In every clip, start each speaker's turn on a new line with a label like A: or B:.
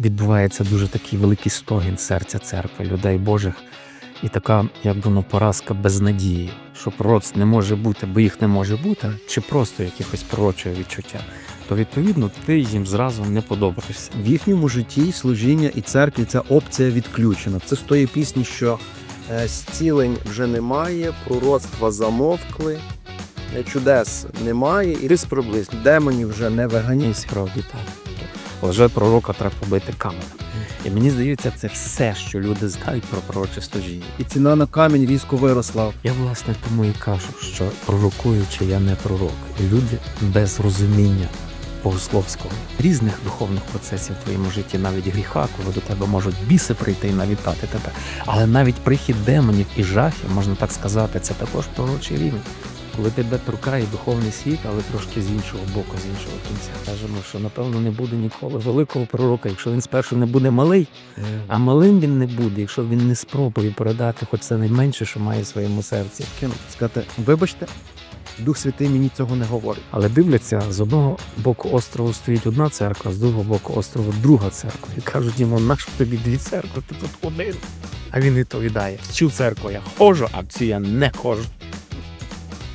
A: Відбувається дуже такий великий стогін серця церкви, людей Божих, і така, як воно, поразка без надії, що пророцтв не може бути, бо їх не може бути, чи просто якихось пророчого відчуття, то відповідно ти їм зразу не подобаєшся.
B: В їхньому житті служіння і церкві ця опція відключена. Це з тої пісні, що е, зцілень вже немає, пророцтва замовкли, е, чудес немає, і рис приблизно. Демонів вже не
A: І справді так. Лже пророка треба побити каменем. І мені здається, це все, що люди знають про пророче служіння.
B: І ціна на камінь різко виросла.
A: Я власне тому і кажу, що пророкуючи я не пророк. І люди без розуміння богословського різних духовних процесів в твоєму житті, навіть гріха, коли до тебе можуть біси прийти і навітати тебе. Але навіть прихід демонів і жахів, можна так сказати, це також пророчий рівень. Коли тебе торкає духовний світ, але трошки з іншого боку, з іншого кінця. Кажемо, що напевно не буде ніколи великого пророка, якщо він спершу не буде малий, а малим він не буде, якщо він не спробує передати хоч це найменше, що має в своєму серці.
B: Кинути, сказати, вибачте, Дух Святий мені цього не говорить.
A: Але дивляться, з одного боку острову стоїть одна церква, з другого боку острову друга церква. І кажуть йому, нащо тобі дві церкви, ти тут один. А він відповідає: в цю церкву я ходжу, а в цю я не ходжу.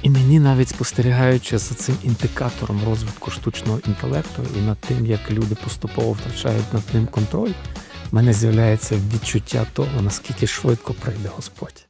A: І мені навіть спостерігаючи за цим індикатором розвитку штучного інтелекту і над тим, як люди поступово втрачають над ним контроль, в мене з'являється відчуття того, наскільки швидко прийде Господь.